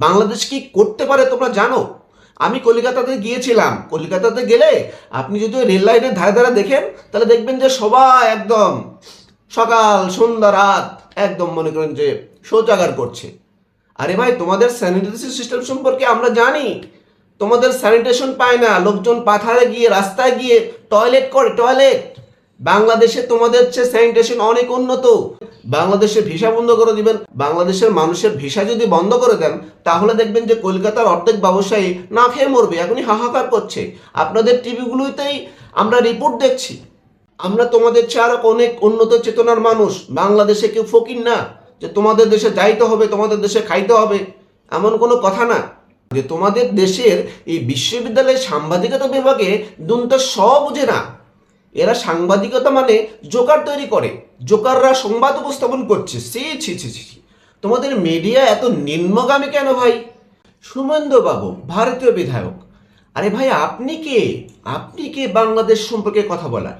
বাংলাদেশ কি করতে পারে তোমরা জানো? আমি কলকাতাতে গিয়েছিলাম। কলকাতাতে গেলে আপনি যদি রেল লাইনের ধারে ধারে দেখেন, তাহলে দেখবেন যে সবাই একদম সকাল, সন্ধ্যা, রাত একদম মনে করেন যে শৌচাগার করছে। আরে ভাই, তোমাদের স্যানিটেশন সিস্টেম সম্পর্কে আমরা জানি। তোমাদের স্যানিটেশন পায় না, লোকজন পাথারে গিয়ে, রাস্তায় গিয়ে টয়লেট করে টয়লেট বাংলাদেশে তোমাদের চেয়ে স্যানিটেশন অনেক উন্নত। বাংলাদেশের ভিসা বন্ধ করে দিবেন। বাংলাদেশের মানুষের ভিসা যদি বন্ধ করে দেন, তাহলে দেখবেন যে কলকাতার অর্ধেক ব্যবসায়ী না খেয়ে মরবে, এখনই হাহাকার করছে। আপনাদের টিভিগুলোতেই আমরা রিপোর্ট দেখছি। আমরা তোমাদের চেয়ে আরও অনেক উন্নত চেতনার মানুষ। বাংলাদেশে কেউ ফকির না, যে তোমাদের দেশে যাইতে হবে, তোমাদের দেশে খাইতে হবে। এমন কোনো কথা না। যে তোমাদের দেশের এই বিশ্ববিদ্যালয়ের সাংবাদিকতা বিভাগে দুনটা সব বুঝে না। এরা সাংবাদিকতা মানে জোকার তৈরি করে জোকাররা সংবাদ উপস্থাপন করছে। সি, ছি ছি ছি। তোমাদের মিডিয়া এত নিম্নগামী কেন ভাই? সুমেন্দ্র বাবু ভারতীয় বিধায়ক। আরে ভাই, আপনি কে? আপনি কে বাংলাদেশ সম্পর্কে কথা বলার?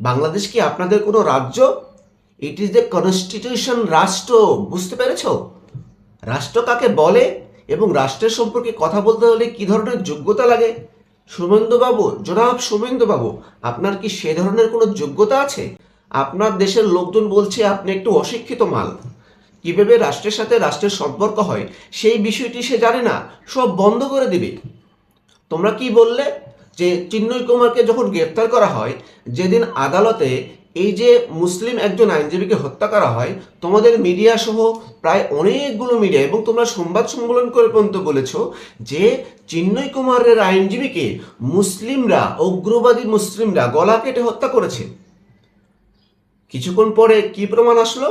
বাংলাদেশ কি আপনাদের কোনো রাজ্য? ইট ইজ দ্য কনস্টিটিউশন রাষ্ট্র, বুঝতে পেরেছ? রাষ্ট্র কাকে বলে এবং রাষ্ট্রের সম্পর্কে কথা বলতে হলে কি ধরনের যোগ্যতা লাগে? সুমেন্দ্রবাবু জনাব শুভেন্দুবাবু, আপনার কি সে ধরনের কোনো যোগ্যতা আছে? আপনার দেশের লোকজন বলছে আপনি একটু অশিক্ষিত মাল। কীভাবে রাষ্ট্রের সাথে রাষ্ট্রের সম্পর্ক হয়, সেই বিষয়টি সে জানে না, সব বন্ধ করে দিবে। তোমরা কি বললে যে চিন্ময় কুমারকে যখন গ্রেপ্তার করা হয়, যেদিন আদালতে এই যে মুসলিম একজন আইনজীবীকে হত্যা করা হয়, তোমাদের মিডিয়া সহ প্রায় অনেকগুলো মিডিয়া এবং তোমরা সংবাদ সম্মেলন করে পর্যন্ত বলেছ যে চিন্ময় কুমারের আইনজীবীকে মুসলিমরা, উগ্রবাদী মুসলিমরা গলা কেটে হত্যা করেছে। কিছুক্ষণ পরে কি প্রমাণ আসলো?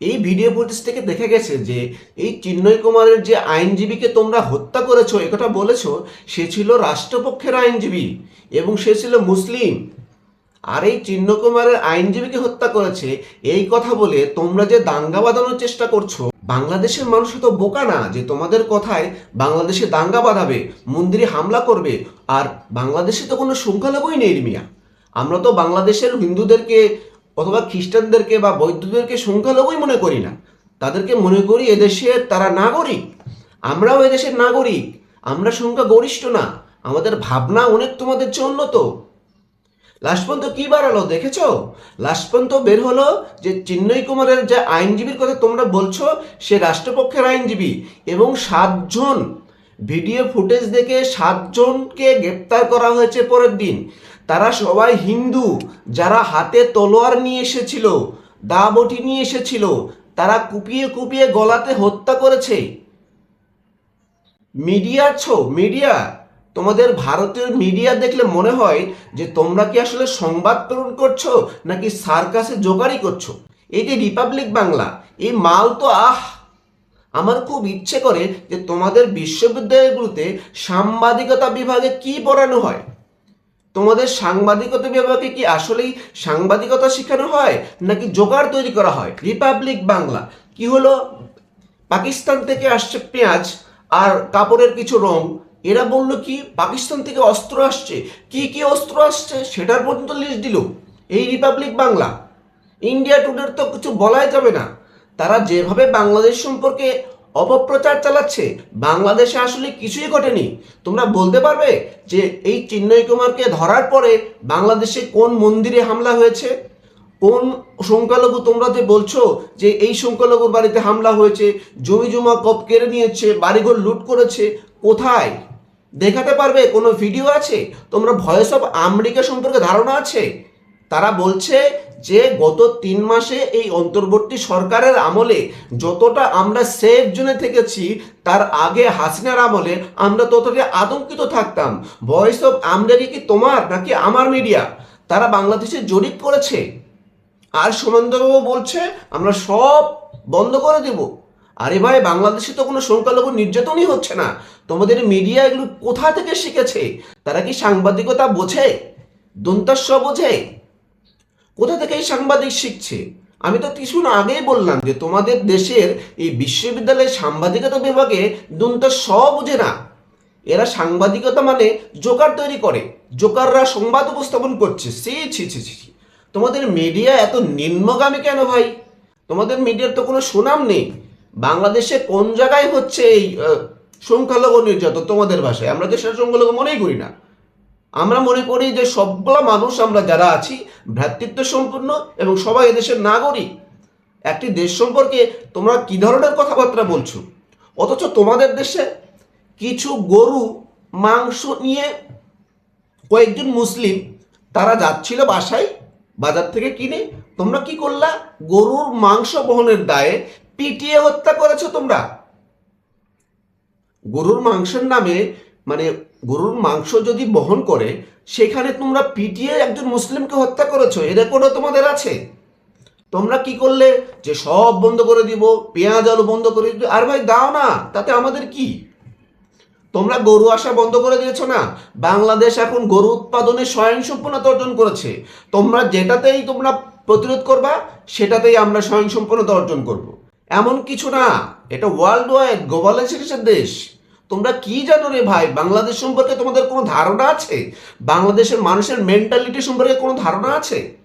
এই ভিডিও ফুটেজ থেকে দেখা গেছে যে এই চিন্ময় কুমারের যে আইনজীবীকে তোমরা হত্যা করেছ একথা বলেছ, সে ছিল রাষ্ট্রপক্ষের আইনজীবী এবং সে ছিল মুসলিম। আর এই চিন্ন কুমারের আইনজীবীকে হত্যা করেছে, এই কথা বলে তোমরা যে দাঙ্গা বাঁধানোর চেষ্টা করছ, বাংলাদেশের মানুষ তো বোকা না যে তোমাদের কথায় বাংলাদেশে দাঙ্গা বাঁধাবে, মন্দিরে হামলা করবে, আর বাংলাদেশে তো কোনো সংখ্যালঘুই নেই রে মিয়া আমরা তো বাংলাদেশের হিন্দুদেরকে অথবা খ্রিস্টানদেরকে বা বৌদ্ধদেরকে সংখ্যালঘুই মনে করি না। তাদেরকে মনে করি এদেশের তারা নাগরিক। আমরাও এদেশের নাগরিক। আমরা সংখ্যা গরিষ্ঠ না। আমাদের ভাবনা অনেক তোমাদের জন্য উন্নত। লাস্ট কি বাড়ালো দেখেছ? লাস্ট পর্যন্ত বের হলো যে চিন্ময় কুমারের যে আইনজীবীর কথা তোমরা বলছো, সে রাষ্ট্রপক্ষের আইনজীবী এবং সাতজন ভিডিও ফুটেজ দেখে সাতজনকে গ্রেপ্তার করা হয়েছে পরের দিন। তারা সবাই হিন্দু, যারা হাতে তলোয়ার নিয়ে এসেছিল, দা বটি নিয়ে এসেছিল, তারা কুপিয়ে কুপিয়ে গলাতে হত্যা করেছে। মিডিয়া ছো, মিডিয়া তোমাদের ভারতের মিডিয়া দেখলে মনে হয় যে তোমরা কি আসলে সংবাদ প্রেরণ করছ নাকি সার্কাসে জোগাড়ি করছ? এই যে রিপাবলিক বাংলা এই মাল তো আহ! আমার খুব ইচ্ছে করে যে তোমাদের বিশ্ববিদ্যালয়গুলোতে সাংবাদিকতা বিভাগে কি পড়ানো হয়? তোমাদের সাংবাদিকতা বিভাগে কি আসলেই সাংবাদিকতা শেখানো হয় নাকি জোগাড় তৈরি করা হয়? রিপাবলিক বাংলা কি হলো? পাকিস্তান থেকে আসছে পেঁয়াজ আর কাপড়ের কিছু রং এরা বলল কি, পাকিস্তান থেকে অস্ত্র আসছে। কি কি অস্ত্র আসছে? সেটার পর্যন্ত লিস্ট দিল। এই রিপাবলিক বাংলা। ইন্ডিয়া টুডের তো কিছু বলাই যাবে না। তারা যেভাবে বাংলাদেশ সম্পর্কে অপপ্রচার চালাচ্ছে, বাংলাদেশে আসলে কিছুই ঘটেনি। তোমরা বলতে পারবে যে এই চিন্ময় কুমারকে ধরার পরে বাংলাদেশে কোন মন্দিরে হামলা হয়েছে? কোন সংখ্যালঘু তোমরা যে বলছো যে এই সংখ্যালঘুর বাড়িতে হামলা হয়েছে, জমি জমা কপ কেড়ে নিয়েছে, বাড়িঘর লুট করেছে, কোথায়? দেখাতে পারবে, কোনো ভিডিও আছে? তোমরা ভয়েস অফ আমেরিকা সম্পর্কে ধারণা আছে? তারা বলছে যে গত তিন মাসে এই অন্তর্বর্তী সরকারের আমলে যতটা আমরা সেফ জোনে থেকেছি, তার আগে হাসিনার আমলে আমরা ততটা আতঙ্কিত থাকতাম। ভয়েস অফ আমেরিকা কি তোমার নাকি আমার মিডিয়া তারা বাংলাদেশে জরিপ করেছে। আর সুমন্তবাবু বলছে, আমরা সব বন্ধ করে দেব। আরে ভাই, বাংলাদেশে তো কোনো সংখ্যালঘু নির্যাতনই হচ্ছে না। তোমাদের মিডিয়া এগুলো কোথা থেকে শিখেছে? তারা কি সাংবাদিকতা বোঝে? দন্তাস্ব বোঝে? কোথা থেকে এই সাংবাদিক শিখছে? আমি তো কিছুক্ষণ আগেই বললাম যে তোমাদের দেশের এই বিশ্ববিদ্যালয়ের সাংবাদিকতা বিভাগে দুনটা স বোঝে না। এরা সাংবাদিকতা মানে জোকার তৈরি করে। জোকাররা সংবাদ উপস্থাপন করছে। সি, ছি ছি ছি ছি। তোমাদের মিডিয়া এত নিম্নগামী কেন ভাই? তোমাদের মিডিয়ার তো কোনো সুনাম নেই। বাংলাদেশে কোন জায়গায় হচ্ছে এই সংখ্যালঘু নির্যাতন? তোমাদের ভাষায়। আমরা দেশের সংখ্যালঘু মনেই করি না। আমরা মনে করি যে সবগুলো মানুষ আমরা যারা আছি ভ্রাতৃত্ব সম্পূর্ণ এবং সবাই এদেশের নাগরিক। একটি দেশ সম্পর্কে তোমরা কি ধরনের কথাবার্তা বলছো? অথচ তোমাদের দেশে কিছু গরু, মাংস নিয়ে কয়েকজন মুসলিম, তারা যাচ্ছিল বাসায়, বাজার থেকে কিনে। তোমরা কি করলা? গরুর মাংস বহনের দায়ে পিটিয়ে হত্যা করেছ তোমরা? গরুর মাংসের নামে মানে গরুর মাংস যদি বহন করে, সেখানে তোমরা পিটিয়ে একজন মুসলিমকে হত্যা করেছ, এ রেকর্ডও তোমাদের আছে। তোমরা কি করলে? যে সব বন্ধ করে দিব, পেঁয়াজ আলু বন্ধ করে দিব, আর ভাই দাও না, তাতে আমাদের কি? তোমরা গরু আসা বন্ধ করে দিয়েছ না? বাংলাদেশ এখন গরু উৎপাদনে স্বয়ংসম্পূর্ণতা অর্জন করেছে। তোমরা যেটাতেই তোমরা প্রতিরোধ করবা, সেটাতেই আমরা স্বয়ংসম্পূর্ণতা অর্জন করব। এমন কিছু না। এটা ওয়ার্ল্ড ওয়াইড গ্লোবালাইজেশনের দেশ। তোমরা কি জানো রে ভাই? বাংলাদেশ সম্পর্কে তোমাদের কোনো ধারণা আছে? বাংলাদেশের মানুষের মেন্টালিটি সম্পর্কে কোনো ধারণা আছে?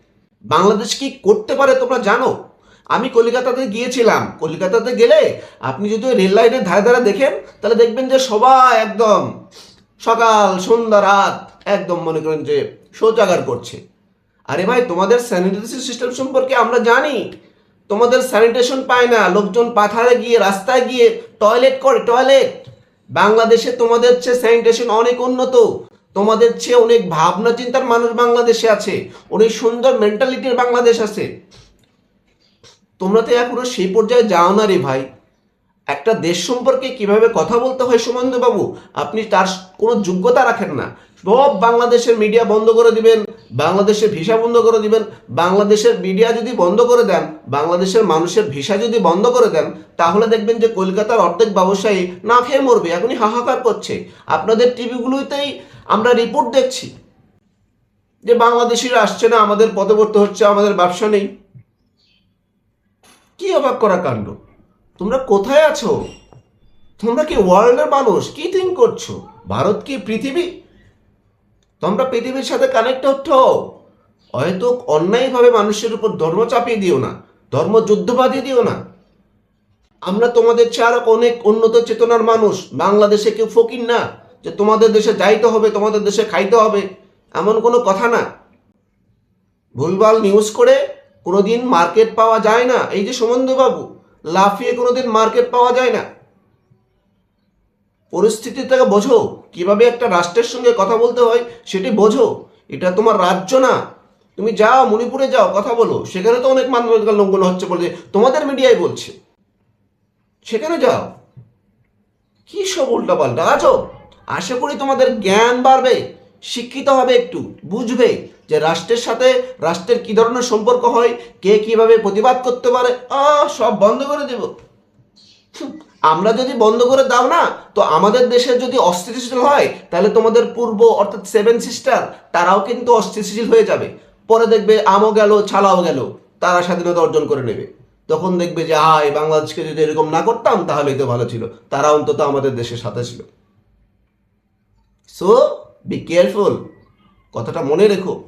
বাংলাদেশ কি করতে পারে তোমরা জানো? আমি কলকাতাতে গিয়েছিলাম। কলকাতাতে গেলে আপনি যদি রেল লাইনের ধারে ধারে দেখেন, তাহলে দেখবেন যে সবাই একদম সকাল, সন্ধ্যা, রাত একদম মনে করেন যে শৌচাগার করছে। আরে ভাই, তোমাদের স্যানিটেশন সিস্টেম সম্পর্কে আমরা জানি। তোমাদের স্যানিটেশন পায় না, লোকজন পাথারে গিয়ে, রাস্তায় গিয়ে টয়লেট করে টয়লেট বাংলাদেশে তোমাদের চেয়ে স্যানিটেশন অনেক উন্নত। তোমাদের চেয়ে অনেক ভাবনা চিন্তার মানুষ বাংলাদেশে আছে। অনেক সুন্দর মেন্টালিটির বাংলাদেশ আছে। তোমরা তো এখনও সেই পর্যায়ে যাও না রে ভাই। একটা দেশ সম্পর্কে কীভাবে কথা বলতে হয় সুমন্ত বাবু আপনি তার কোনো যোগ্যতা রাখেন না। সব বাংলাদেশের মিডিয়া বন্ধ করে দিবেন, বাংলাদেশের ভিসা বন্ধ করে দিবেন। বাংলাদেশের মিডিয়া যদি বন্ধ করে দেন, বাংলাদেশের মানুষের ভিসা যদি বন্ধ করে দেন, তাহলে দেখবেন যে কলকাতার অর্ধেক ব্যবসায়ী না খেয়ে মরবে, এখনই হাহাকার করছে। আপনাদের টিভিগুলোতেই আমরা রিপোর্ট দেখছি যে বাংলাদেশিরা আসছে না, আমাদের পদবর্তী হচ্ছে, আমাদের ব্যবসা নেই। কি অবাক করা কাণ্ড? তোমরা কোথায় আছো? তোমরা কি ওয়ার্ল্ডের মানুষ? কি থিঙ্ক করছ? ভারত কি পৃথিবী? তোমরা পৃথিবীর সাথে কানেক্ট হচ্ছ। হয়তো অন্যায়ভাবে মানুষের উপর ধর্ম চাপিয়ে দিও না, ধর্ম যুদ্ধ বাঁধিয়ে দিও না। আমরা তোমাদের চেয়ে আরও অনেক উন্নত চেতনার মানুষ। বাংলাদেশে কেউ ফকির না, যে তোমাদের দেশে যাইতে হবে, তোমাদের দেশে খাইতে হবে, এমন কোনো কথা না। ভুলভাল নিউজ করে কোনোদিন মার্কেট পাওয়া যায় না। এই যে সুমন্দবাবু লাফিয়ে কোনোদিন মার্কেট পাওয়া যায় না। পরিস্থিতি থেকে বোঝো। কীভাবে একটা রাষ্ট্রের সঙ্গে কথা বলতে হয়, সেটি বোঝো। এটা তোমার রাজ্য না। তুমি যাও, মণিপুরে যাও, কথা বলো। সেখানে তো অনেক মানবাধিকার লঙ্ঘন হচ্ছে বলে তোমাদের মিডিয়ায় বলছে। সেখানে যাও। কি সব উল্টাপাল্টা? আছো আশা করি তোমাদের জ্ঞান বাড়বে। শিক্ষিত হবে একটু, বুঝবে যে রাষ্ট্রের সাথে রাষ্ট্রের কি ধরনের সম্পর্ক হয়, কে কীভাবে প্রতিবাদ করতে পারে। আহ, সব বন্ধ করে দেব। আমরা যদি বন্ধ করে দাও না, তো আমাদের দেশে যদি অস্থিতিশীল হয়, তাহলে তোমাদের পূর্ব অর্থাৎ সেভেন সিস্টার তারাও কিন্তু অস্থিতিশীল হয়ে যাবে। পরে দেখবে আমও গেল, ছালাও গেল, তারা স্বাধীনতা অর্জন করে নেবে। তখন দেখবে যে, আয়, বাংলাদেশকে যদি এরকম না করতাম, তাহলেই তো ভালো ছিল। তারা অন্তত আমাদের দেশের সাথে ছিল। সো বি কেয়ারফুল কথাটা মনে রেখো।